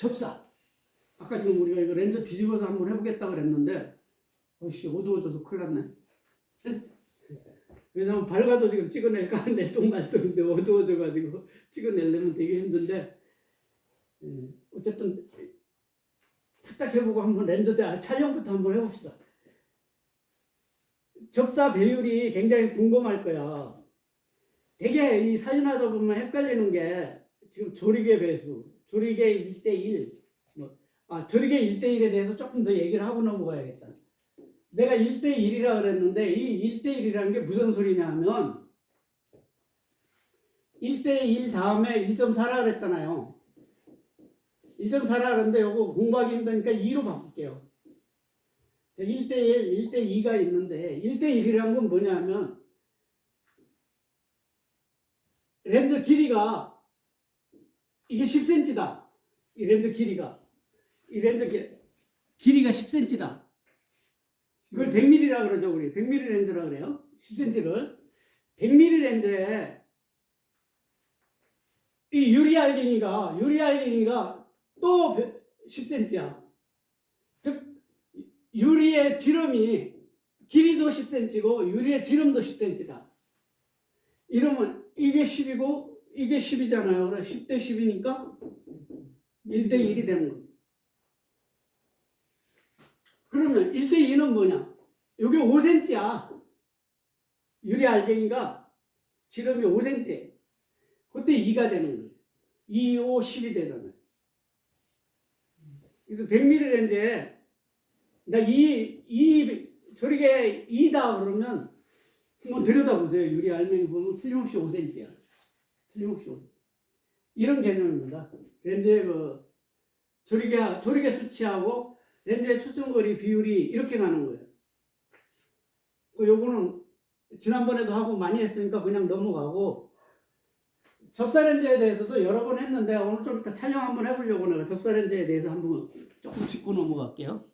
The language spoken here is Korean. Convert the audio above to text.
접사. 아까 지금 우리가 이거 렌즈 뒤집어서 한번 해보겠다 그랬는데, 어씨 어두워져서 큰일 났네. 왜냐면 밝아도 지금 찍어낼까 낼똥말똥인데 어두워져가지고 찍어내려면 되게 힘든데, 예, 어쨌든 후딱 해보고 한번 렌즈 대- 촬영부터 한번 해봅시다. 접사 배율이 굉장히 궁금할 거야. 되게 이 사진 하다 보면 헷갈리는 게 지금 조리개 배수, 조리개 1대1, 뭐, 아, 조리개 1대1에 대해서 조금 더 얘기를 하고 넘어가야겠다. 내가 1대1이라 그랬는데 이 1대1이라는 게 무슨 소리냐 하면 1대1 다음에 1.4라 그랬잖아요. 1.4라 그랬는데 요거 공부하기 힘드니까 2로 바꿀게요. 1대1, 1대2가 있는데 1대1이란 건 뭐냐면 렌즈 길이가 이게 10cm다. 이 렌즈 길이가 이 렌즈 길, 길이가 10cm다. 그걸 100mm라 그러죠 우리 100mm 렌즈라 그래요. 10cm를 100mm 렌즈에 이 유리 알갱이가 유리 알갱이가 또 10cm야. 즉 유리의 지름이 길이도 10cm고 유리의 지름도 10cm다. 이러면 이게 10이고 이게 10이잖아요. 그래 10대 10이니까 1대 1이 되는 거예요. 그러면 1대 2는 뭐냐? 이게 5cm야. 유리 알갱이가 지름이 5cm. 그때 2가 되는 거예요. 2, 5, 10이 되잖아요. 그래서 100mm 렌즈에 나 이, 이, 저렇게 2다 그러면 한번 들여다보세요. 유리 알맹이 보면 틀림없이 5cm야. 틀림없이 5cm. 이런 개념입니다. 렌즈의 그 조리개, 조리개 수치하고 렌즈의 초점거리 비율이 이렇게 가는 거예요. 그 요거는 지난번에도 하고 많이 했으니까 그냥 넘어가고 접사 렌즈에 대해서도 여러 번 했는데 오늘 좀 이따 촬영 한번 해보려고 내가 접사 렌즈에 대해서 한번 조금 짚고 넘어갈게요.